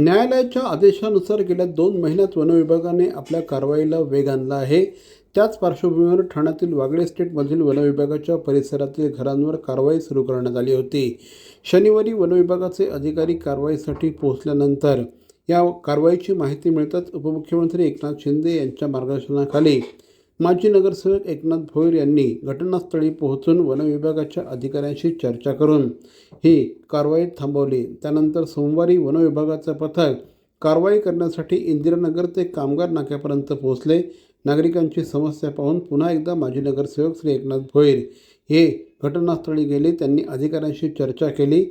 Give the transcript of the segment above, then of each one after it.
न्यायालयाच्या आदेशानुसार गेल्या दोन महिन्यात वनविभागाने आपल्या कारवाईला वेग आणला आहे. त्याच पार्श्वभूमीवर ठाण्यातील वागळे स्टेटमधील वनविभागाच्या परिसरातील घरांवर कारवाई सुरू करण्यात आली होती. शनिवारी वनविभागाचे अधिकारी कारवाईसाठी पोहोचल्यानंतर या कारवाईची माहिती मिळताच उपमुख्यमंत्री एकनाथ शिंदे यांच्या मार्गदर्शनाखाली माजी नगरसेवक एकनाथ भोईर यांनी घटनास्थळी पोहोचून वनविभागाच्या अधिकाऱ्यांशी चर्चा करून ही कारवाई थांबवली. त्यानंतर सोमवारी वनविभागाचं पथक कारवाई करण्यासाठी इंदिरानगर ते कामगार नाक्यापर्यंत पोहोचले. नागरिकांची समस्या पाहून पुन्हा एकदा माजी नगरसेवक श्री एकनाथ भोईर हे घटनास्थळी गेले. त्यांनी अधिकाऱ्यांशी चर्चा केली.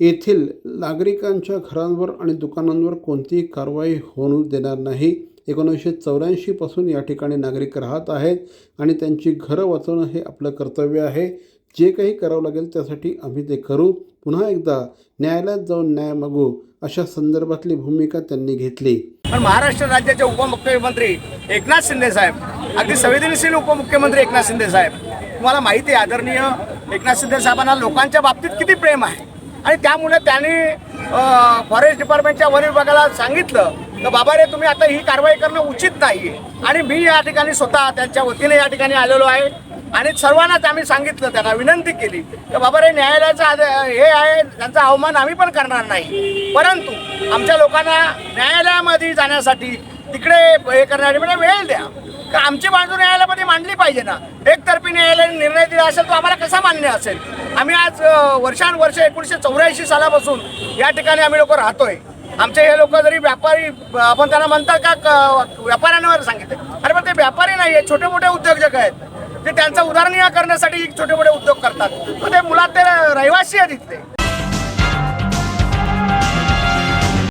येथील नागरिकांच्या घरांवर आणि दुकानांवर कोणतीही कारवाई होऊ देणार नाही. एकोणीसशे चौऱ्याऐंशीपासून या ठिकाणी नागरिक राहत आहेत आणि त्यांची घरं वाचवणं हे आपलं कर्तव्य आहे. जे काही करावं लागेल त्यासाठी आम्ही ते करू. पुन्हा एकदा न्यायालयात जाऊन न्याय मागू अशा संदर्भातली भूमिका त्यांनी घेतली. पण महाराष्ट्र राज्याचे उपमुख्यमंत्री एकनाथ शिंदे साहेब अगदी संवेदनशील उपमुख्यमंत्री एकनाथ शिंदे साहेब तुम्हाला माहिती आहे आदरणीय एकनाथ शिंदे साहेबांना लोकांच्या बाबतीत किती प्रेम आहे. आणि त्यामुळे त्यांनी फॉरेस्ट डिपार्टमेंटच्या वन विभागाला सांगितलं तर बाबा रे तुम्ही आता ही कारवाई करणं उचित नाही आणि मी या ठिकाणी स्वतः त्यांच्या वतीने या ठिकाणी आलेलो आहे. आणि सर्वांनाच आम्ही सांगितलं त्यांना विनंती केली तर बाबा रे न्यायालयाचा हे आहे त्यांचा अवमान आम्ही पण करणार नाही. परंतु आमच्या लोकांना न्यायालयामध्ये जाण्यासाठी तिकडे हे करण्यासाठी म्हणजे वेळ द्या. का आमची बाजू न्यायालयामध्ये मांडली पाहिजे ना? एकतर्फी न्यायालयाने निर्णय दिला असेल तो आम्हाला कसा मान्य असेल? आम्ही आज वर्षानुवर्ष एकोणीसशे चौऱ्याऐंशी सालापासून या ठिकाणी आम्ही लोक राहतोय. आमचे हे लोक जरी व्यापारी आपण त्यांना म्हणतात का व्यापाऱ्यांवर सांगितले. अरे पण ते व्यापारी नाही आहेत छोटे मोठे उद्योजक आहेत. ते त्यांचा उदाहरणीय करण्यासाठी छोटे मोठे उद्योग करतात. मग ते मुलात ते रहिवासी आहेत इथले.